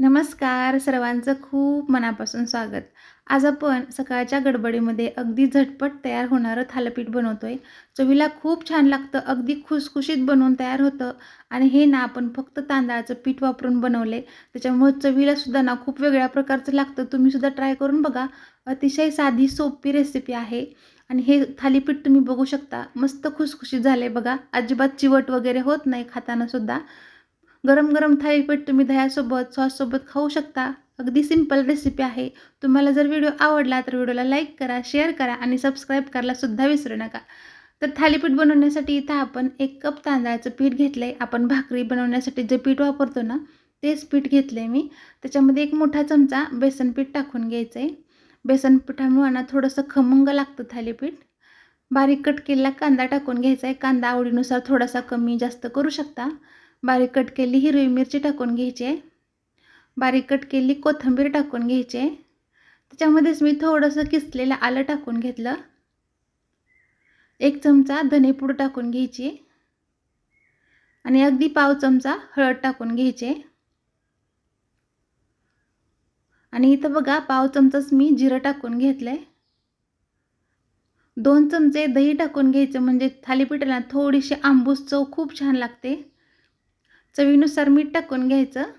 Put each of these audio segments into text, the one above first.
नमस्कार सर्वांचं खूप मनापासून स्वागत. आज आपण सकाळच्या गडबडीमध्ये अगदी झटपट तयार होणारं थालपीठ बनवतो आहे चवीला खूप छान लागतं अगदी खुसखुशीत बनवून तयार होतं. आणि हे ना आपण फक्त तांदळाचं पीठ वापरून बनवले. त्याच्यामुळे चवीला सुद्धा ना खूप वेगळ्या प्रकारचं लागतं. तुम्हीसुद्धा ट्राय करून बघा. अतिशय साधी सोपी रेसिपी आहे. आणि हे थालीपीठ तुम्ही बघू शकता. मस्त खुसखुशीत झाले बघा. अजिबात चिवट वगैरे होत नाही खाताना सुद्धा. गरम गरम थालीपीठ तुम्ही दह्यासोबत सॉससोबत खाऊ शकता. अगदी सिंपल रेसिपी आहे. तुम्हाला जर व्हिडिओ आवडला तर व्हिडिओला लाईक करा शेअर करा आणि सबस्क्राईब करायलासुद्धा विसरू नका. तर थालीपीठ बनवण्यासाठी इथं आपण एक कप तांदळाचं पीठ घेतलं आहे आपण भाकरी बनवण्यासाठी जे पीठ वापरतो ना तेच पीठ घेतलं आहे मी. त्याच्यामध्ये एक मोठा चमचा बेसन पीठ टाकून घ्यायचं आहे बेसन पिठामुळं ना थोडंसं खमंग लागतं थालीपीठ. बारीक कट केलेला कांदा टाकून घ्यायचा आहे कांदा आवडीनुसार थोडासा कमी जास्त करू शकता. बारीक कट केली हिरवी मिरची टाकून घ्यायची. आहे बारीक कट केली कोथिंबीर टाकून घ्यायची. आहे त्याच्यामध्येच मी थोडंसं किसलेलं आलं टाकून घेतलं. एक चमचा धनेपूड टाकून घ्यायची. आणि अगदी पाव चमचा हळद टाकून घ्यायचे. आणि इथं बघा पाव चमचाच मी जिरं टाकून घेतलं आहे दोन चमचे दही टाकून घ्यायचं म्हणजे थालीपीठाला थोडीशी आंबूस चव खूप छान लागते. चवीनुसार मीठ टाकून घ्यायचं.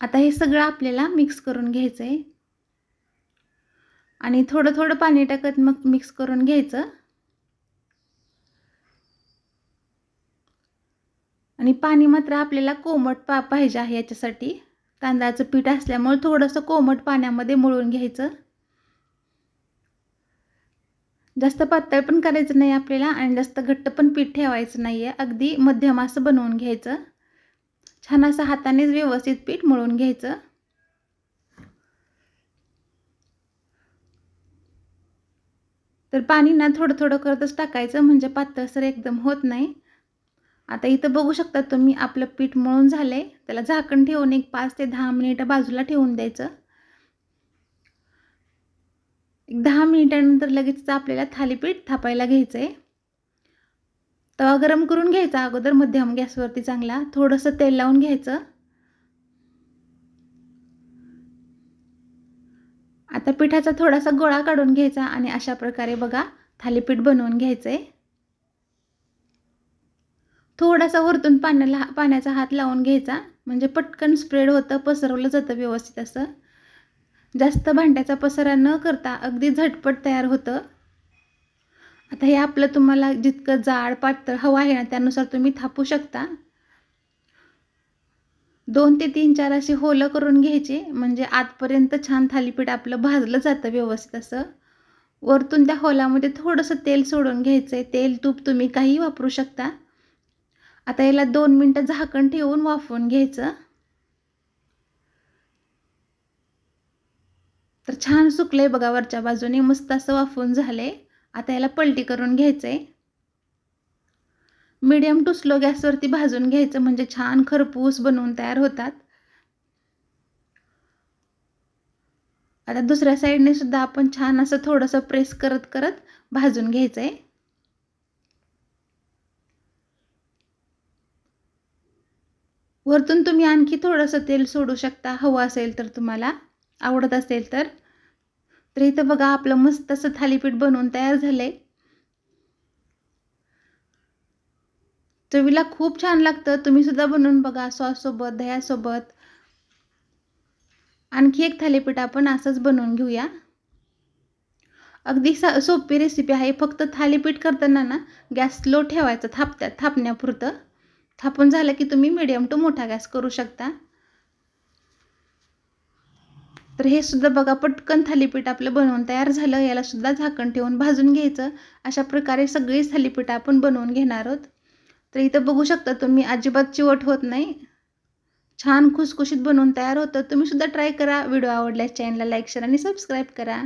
आता हे सगळं आपल्याला मिक्स करून घ्यायचं आहे आणि थोडं थोडं पाणी टाकत मग मिक्स करून घ्यायचं. आणि पाणी मात्र आपल्याला कोमट पा पाहिजे आहे याच्यासाठी. तांदळाचं पीठ असल्यामुळे थोडंसं कोमट पाण्यामध्ये मळून घ्यायचं. जास्त पातळ पण करायचं नाही आपल्याला आणि जास्त घट्ट पण पीठ ठेवायचं नाही आहे अगदी मध्यम असं बनवून घ्यायचं. छान असं हातानेच व्यवस्थित पीठ मळून घ्यायचं. तर पाणी ना थोडं थोडं करतच टाकायचं म्हणजे पातळसर एकदम होत नाही. आता इथं बघू शकता तुम्ही आपलं पीठ मळून झालं आहे त्याला झाकण ठेवून एक पाच ते दहा मिनिटं बाजूला ठेवून द्यायचं. एक दहा मिनिटानंतर लगेच आपल्याला थालीपीठ थापायला घ्यायचं आहे तवा गरम करून घ्यायचा अगोदर मध्यम गॅसवरती चांगला. थोडंसं तेल लावून घ्यायचं. आता पिठाचा थोडासा गोळा काढून घ्यायचा आणि अशा प्रकारे बघा थालीपीठ बनवून घ्यायचं आहे थोडासा वरतून पाण्याला पाण्याचा हात लावून घ्यायचा. म्हणजे पटकन स्प्रेड होतं पसरवलं जातं व्यवस्थित असं. जास्त भांड्याचा पसारा न करता अगदी झटपट तयार होतं. आता हे आपलं तुम्हाला जितकं जाड पातळ हवं आहे ना त्यानुसार तुम्ही थापू शकता. दोन ते तीन चार असे होलं करून घ्यायचे म्हणजे आतपर्यंत छान थालीपीठ आपलं भाजलं जातं व्यवस्थित असं. वरतून त्या होलामध्ये थोडंसं तेल सोडून घ्यायचं आहे तेल तूप तुम्ही काही वापरू शकता. आता याला दोन मिनटं झाकण ठेवून वाफवून घ्यायचं. तर छान सुकलं आहे बघा वरच्या बाजूने मस्त असं वाफून झालं आहे आता याला पलटी करून घ्यायचं आहे मीडियम टू स्लो गॅसवरती भाजून घ्यायचं म्हणजे छान खरपूस बनवून तयार होतात. आता दुसऱ्या साईडने सुद्धा आपण छान असं थोडंसं प्रेस करत करत भाजून घ्यायचं आहे वरतून तुम्ही आणखी थोडंसं तेल सोडू शकता हवं असेल तर तुम्हाला. आवडत असेल तर. तर इथं बघा आपलं मस्त असं थालीपीठ बनवून तयार झालं आहे चवीला खूप छान लागतं. तुम्ही सुद्धा बनवून बघा सॉससोबत दह्यासोबत आणखी एक थालीपीठ आपण असंच बनवून घेऊया. अगदी सा सोपी रेसिपी आहे. फक्त थालीपीठ करताना ना गॅस स्लो ठेवायचा थापत्या थापण्यापुरतं. थापून झालं की तुम्ही मिडियम टू मोठा गॅस करू शकता. तर हे सुद्धा बघा पटकन थालीपीठ आपलं बनवून तयार झालं. याला सुद्धा झाकण ठेवून भाजून घ्यायचं. अशा प्रकारे सगळीच थालीपीठं आपण बनवून घेणार आहोत. तर इथं बघू शकता तुम्ही अजिबात चिवट होत नाही. छान खुसखुशीत बनवून तयार होतं. तुम्ही सुद्धा ट्राय करा. व्हिडिओ आवडल्यास चॅनलला लाईक शेअर आणि सबस्क्राईब करा.